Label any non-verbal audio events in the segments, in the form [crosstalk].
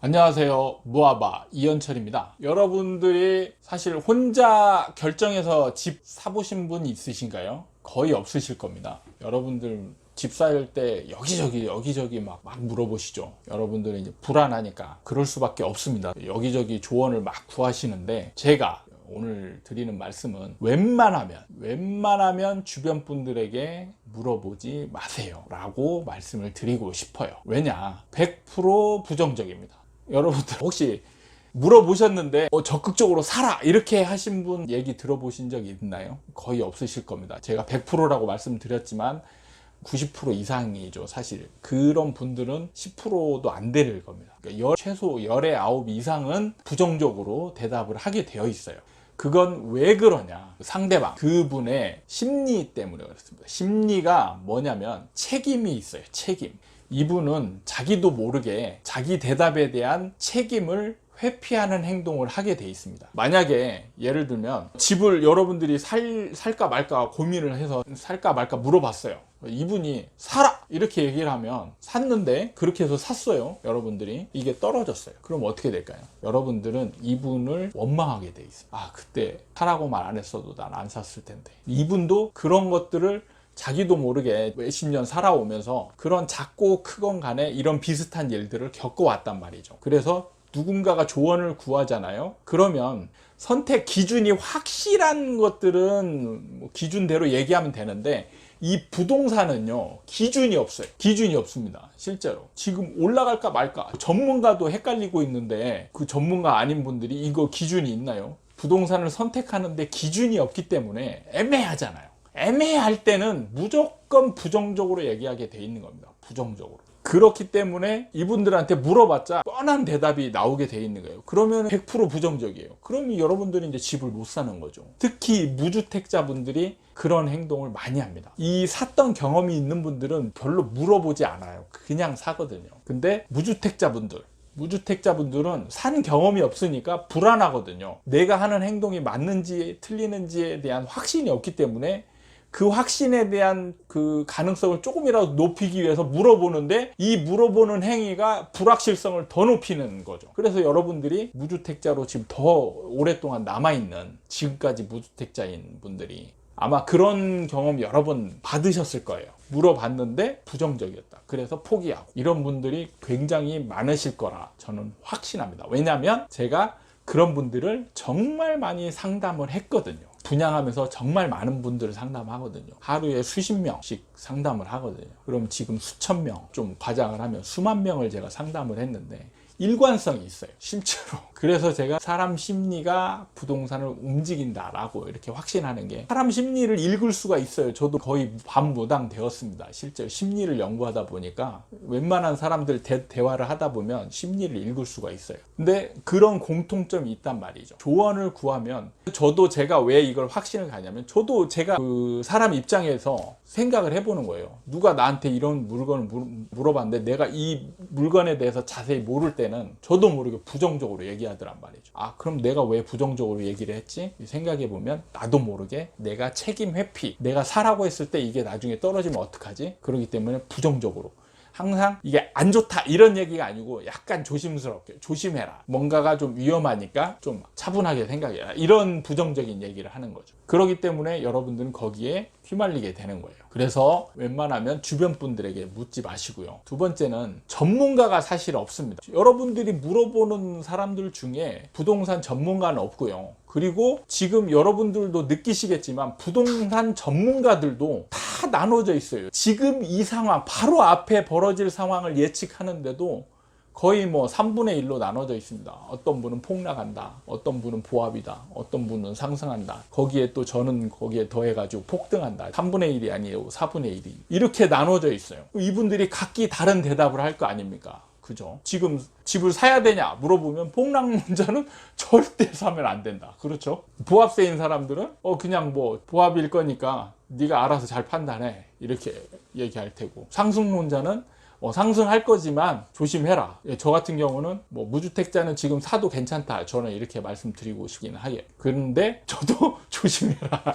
안녕하세요. 무아바 이현철입니다. 여러분들이 사실 혼자 결정해서 집 사보신 분 있으신가요? 거의 없으실 겁니다. 여러분들 집 살 때 여기저기 여기저기 막, 막 물어보시죠. 여러분들은 이제 불안하니까 그럴 수밖에 없습니다. 여기저기 조언을 막 구하시는데 제가 오늘 드리는 말씀은 웬만하면 웬만하면 주변 분들에게 물어보지 마세요 라고 말씀을 드리고 싶어요 왜냐 100% 부정적입니다 여러분들 혹시 물어보셨는데 어, 적극적으로 살아! 이렇게 하신 분 얘기 들어보신 적 있나요? 거의 없으실 겁니다. 제가 100%라고 말씀드렸지만 90% 이상이죠 사실. 그런 분들은 10%도 안 될 겁니다. 그러니까 열, 최소 열의 아홉 이상은 부정적으로 대답을 하게 되어 있어요. 그건 왜 그러냐? 상대방 그분의 심리 때문에 그렇습니다. 심리가 뭐냐면 책임이 있어요 책임 이분은 자기도 모르게 자기 대답에 대한 책임을 회피하는 행동을 하게 돼 있습니다. 만약에 예를 들면 집을 여러분들이 살, 살까 말까 고민을 해서 살까 말까 물어봤어요. 이분이 사라! 이렇게 얘기를 하면 샀는데 그렇게 해서 샀어요. 여러분들이. 이게 떨어졌어요. 그럼 어떻게 될까요? 여러분들은 이분을 원망하게 돼 있어요. 아, 그때 사라고 말 안 했어도 난 안 샀을 텐데. 이분도 그런 것들을 자기도 모르게 몇십 년 살아오면서 그런 작고 크건 간에 이런 비슷한 일들을 겪어왔단 말이죠. 그래서 누군가가 조언을 구하잖아요. 그러면 선택 기준이 확실한 것들은 뭐 기준대로 얘기하면 되는데 이 부동산은요 기준이 없어요 기준이 없습니다 실제로 지금 올라갈까 말까 전문가도 헷갈리고 있는데 그 전문가 아닌 분들이 이거 기준이 있나요 부동산을 선택하는데 기준이 없기 때문에 애매하잖아요 애매할 때는 무조건 부정적으로 얘기하게 돼 있는 겁니다 부정적으로 그렇기 때문에 이분들한테 물어봤자 뻔한 대답이 나오게 돼 있는 거예요. 그러면 100% 부정적이에요. 그러면 여러분들이 이제 집을 못 사는 거죠. 특히 무주택자분들이 그런 행동을 많이 합니다. 이 샀던 경험이 있는 분들은 별로 물어보지 않아요. 그냥 사거든요. 근데 무주택자분들 무주택자분들은 산 경험이 없으니까 불안하거든요. 내가 하는 행동이 맞는지 틀리는지에 대한 확신이 없기 때문에 그 확신에 대한 그 가능성을 조금이라도 높이기 위해서 물어보는데 이 물어보는 행위가 불확실성을 더 높이는 거죠. 그래서 여러분들이 무주택자로 지금 더 오랫동안 남아있는 지금까지 무주택자인 분들이 아마 그런 경험 여러 번 받으셨을 거예요. 물어봤는데 부정적이었다. 그래서 포기하고 이런 분들이 굉장히 많으실 거라 저는 확신합니다. 왜냐하면 제가 그런 분들을 정말 많이 상담을 했거든요. 분양하면서 정말 많은 분들을 상담하거든요. 하루에 수십 명씩 상담을 하거든요. 그럼 지금 수천 명, 좀 과장을 하면 수만 명을 제가 상담을 했는데 일관성이 있어요. 실제로. [laughs] 그래서 제가 사람 심리가 부동산을 움직인다 라고 이렇게 확신하는 게 사람 심리를 읽을 수가 있어요. 저도 거의 반무당 되었습니다. 실제로 심리를 연구하다 보니까 웬만한 사람들 대, 화를 하다 보면 심리를 읽을 수가 있어요. 근데 그런 공통점이 있단 말이죠. 조언을 구하면 저도 제가 왜 이걸 확신을 가냐면 저도 제가 그 사람 입장에서 생각을 해보는 거예요. 누가 나한테 이런 물건을 물어봤는데 내가 이 물건에 대해서 자세히 모를 때는 저도 모르게 부정적으로 얘기하더란 말이죠. 아, 그럼 내가 왜 부정적으로 얘기를 했지? 생각해 보면 나도 모르게 내가 책임 회피, 내가 사라고 했을 때 이게 나중에 떨어지면 어떡하지? 그러기 때문에 부정적으로. 항상 이게 안 좋다 이런 얘기가 아니고 약간 조심스럽게 조심해라. 뭔가가 좀 위험하니까 좀 차분하게 생각해라. 이런 부정적인 얘기를 하는 거죠. 그렇기 때문에 여러분들은 거기에 휘말리게 되는 거예요. 그래서 웬만하면 주변 분들에게 묻지 마시고요. 두 번째는 전문가가 사실 없습니다. 여러분들이 물어보는 사람들 중에 부동산 전문가는 없고요. 그리고 지금 여러분들도 느끼시겠지만 부동산 전문가들도 다 나눠져 있어요. 지금 이 상황, 바로 앞에 벌어질 상황을 예측하는데도 거의 뭐 3분의 1로 나눠져 있습니다. 어떤 분은 폭락한다. 어떤 분은 보합이다. 어떤 분은 상승한다. 거기에 또 저는 거기에 더해가지고 폭등한다. 3분의 1이 아니에요. 4분의 1이. 이렇게 나눠져 있어요. 이분들이 각기 다른 대답을 할 거 아닙니까? 그죠? 지금 집을 사야 되냐 물어보면 폭락론자는 [laughs] 절대 사면 안 된다. 그렇죠? 보합세인 사람들은 어 그냥 뭐 보합일 거니까 네가 알아서 잘 판단해 이렇게 얘기할 테고 상승론자는 어, 상승할 거지만 조심해라. 예, 저 같은 경우는 뭐 무주택자는 지금 사도 괜찮다. 저는 이렇게 말씀드리고 싶기는 하게. 그런데 저도 [laughs] 조심해라.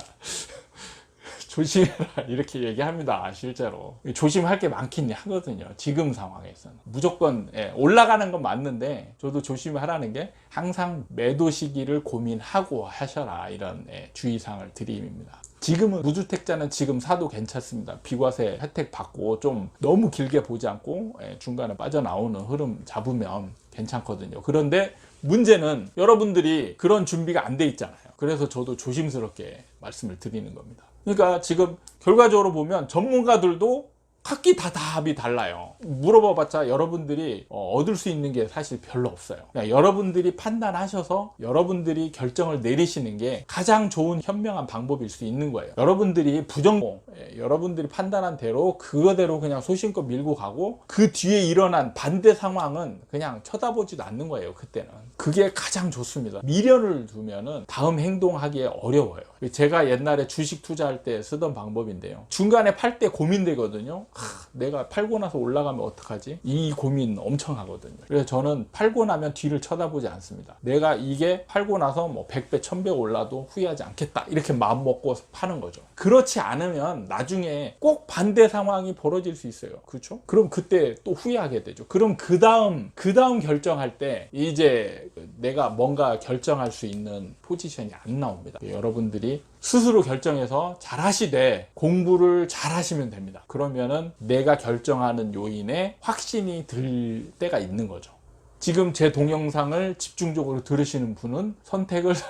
조심해라 [laughs] 이렇게 얘기합니다 실제로 조심할 게 많긴 하거든요 지금 상황에서는 무조건 예, 올라가는 건 맞는데 저도 조심하라는 게 항상 매도 시기를 고민하고 하셔라 이런 예, 주의사항을 드립니다 지금은 무주택자는 지금 사도 괜찮습니다. 비과세 혜택 받고 좀 너무 길게 보지 않고 예, 중간에 빠져나오는 흐름 잡으면 괜찮거든요. 그런데 문제는 여러분들이 그런 준비가 안 돼 있잖아요. 그래서 저도 조심스럽게 말씀을 드리는 겁니다. 그러니까 지금 결과적으로 보면 전문가들도 각기 다 답이 달라요. 물어봐봤자 여러분들이 어, 얻을 수 있는 게 사실 별로 없어요. 그냥 여러분들이 판단하셔서 여러분들이 결정을 내리시는 게 가장 좋은 현명한 방법일 수 있는 거예요. 여러분들이 부정공, 예, 여러분들이 판단한 대로 그거대로 그냥 소신껏 밀고 가고 그 뒤에 일어난 반대 상황은 그냥 쳐다보지도 않는 거예요. 그때는. 그게 가장 좋습니다. 미련을 두면은 다음 행동하기에 어려워요. 제가 옛날에 주식 투자할 때 쓰던 방법인데요. 중간에 팔 때 고민되거든요. 하, 내가 팔고 나서 올라가면 어떡하지? 이 고민 엄청 하거든요. 그래서 저는 팔고 나면 뒤를 쳐다보지 않습니다. 내가 이게 팔고 나서 뭐 100배, 1000배 올라도 후회하지 않겠다. 이렇게 마음 먹고 파는 거죠. 그렇지 않으면 나중에 꼭 반대 상황이 벌어질 수 있어요. 그렇죠? 그럼 그때 또 후회하게 되죠. 그럼 그 다음, 그 다음 결정할 때 이제 내가 뭔가 결정할 수 있는 포지션이 안 나옵니다. 여러분들이 스스로 결정해서 잘 하시되 공부를 잘 하시면 됩니다. 그러면은 내가 결정하는 요인에 확신이 들 때가 있는 거죠. 지금 제 동영상을 집중적으로 들으시는 분은 선택을 [laughs]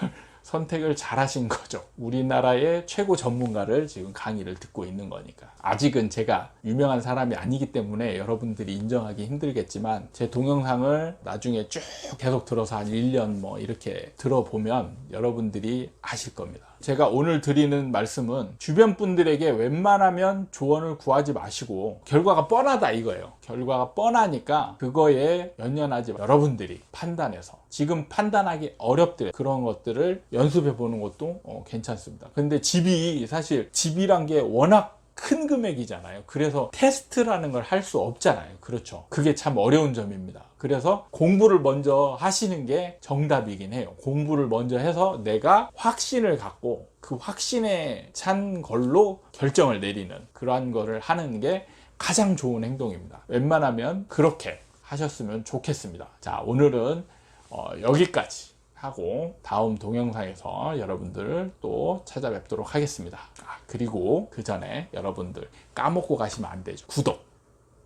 선택을 잘 하신 거죠. 우리나라의 최고 전문가를 지금 강의를 듣고 있는 거니까. 아직은 제가 유명한 사람이 아니기 때문에 여러분들이 인정하기 힘들겠지만 제 동영상을 나중에 쭉 계속 들어서 한 1년 뭐 이렇게 들어보면 여러분들이 아실 겁니다. 제가 오늘 드리는 말씀은 주변 분들에게 웬만하면 조언을 구하지 마시고 결과가 뻔하다 이거예요. 결과가 뻔하니까 그거에 연연하지 마. 여러분들이 판단해서 지금 판단하기 어렵들 그런 것들을 연습해 보는 것도 어, 괜찮습니다. 근데 집이 사실 집이란 게 워낙 큰 금액이잖아요. 그래서 테스트라는 걸 할 수 없잖아요. 그렇죠. 그게 참 어려운 점입니다. 그래서 공부를 먼저 하시는 게 정답이긴 해요. 공부를 먼저 해서 내가 확신을 갖고 그 확신에 찬 걸로 결정을 내리는 그러한 거를 하는 게 가장 좋은 행동입니다. 웬만하면 그렇게 하셨으면 좋겠습니다. 자, 오늘은 어, 여기까지 하고 다음 동영상에서 여러분들 또 찾아뵙도록 하겠습니다. 아, 그리고 그 전에 여러분들 까먹고 가시면 안 되죠. 구독,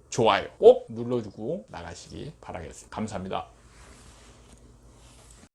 좋아요 꼭 눌러주고 나가시기 바라겠습니다. 감사합니다.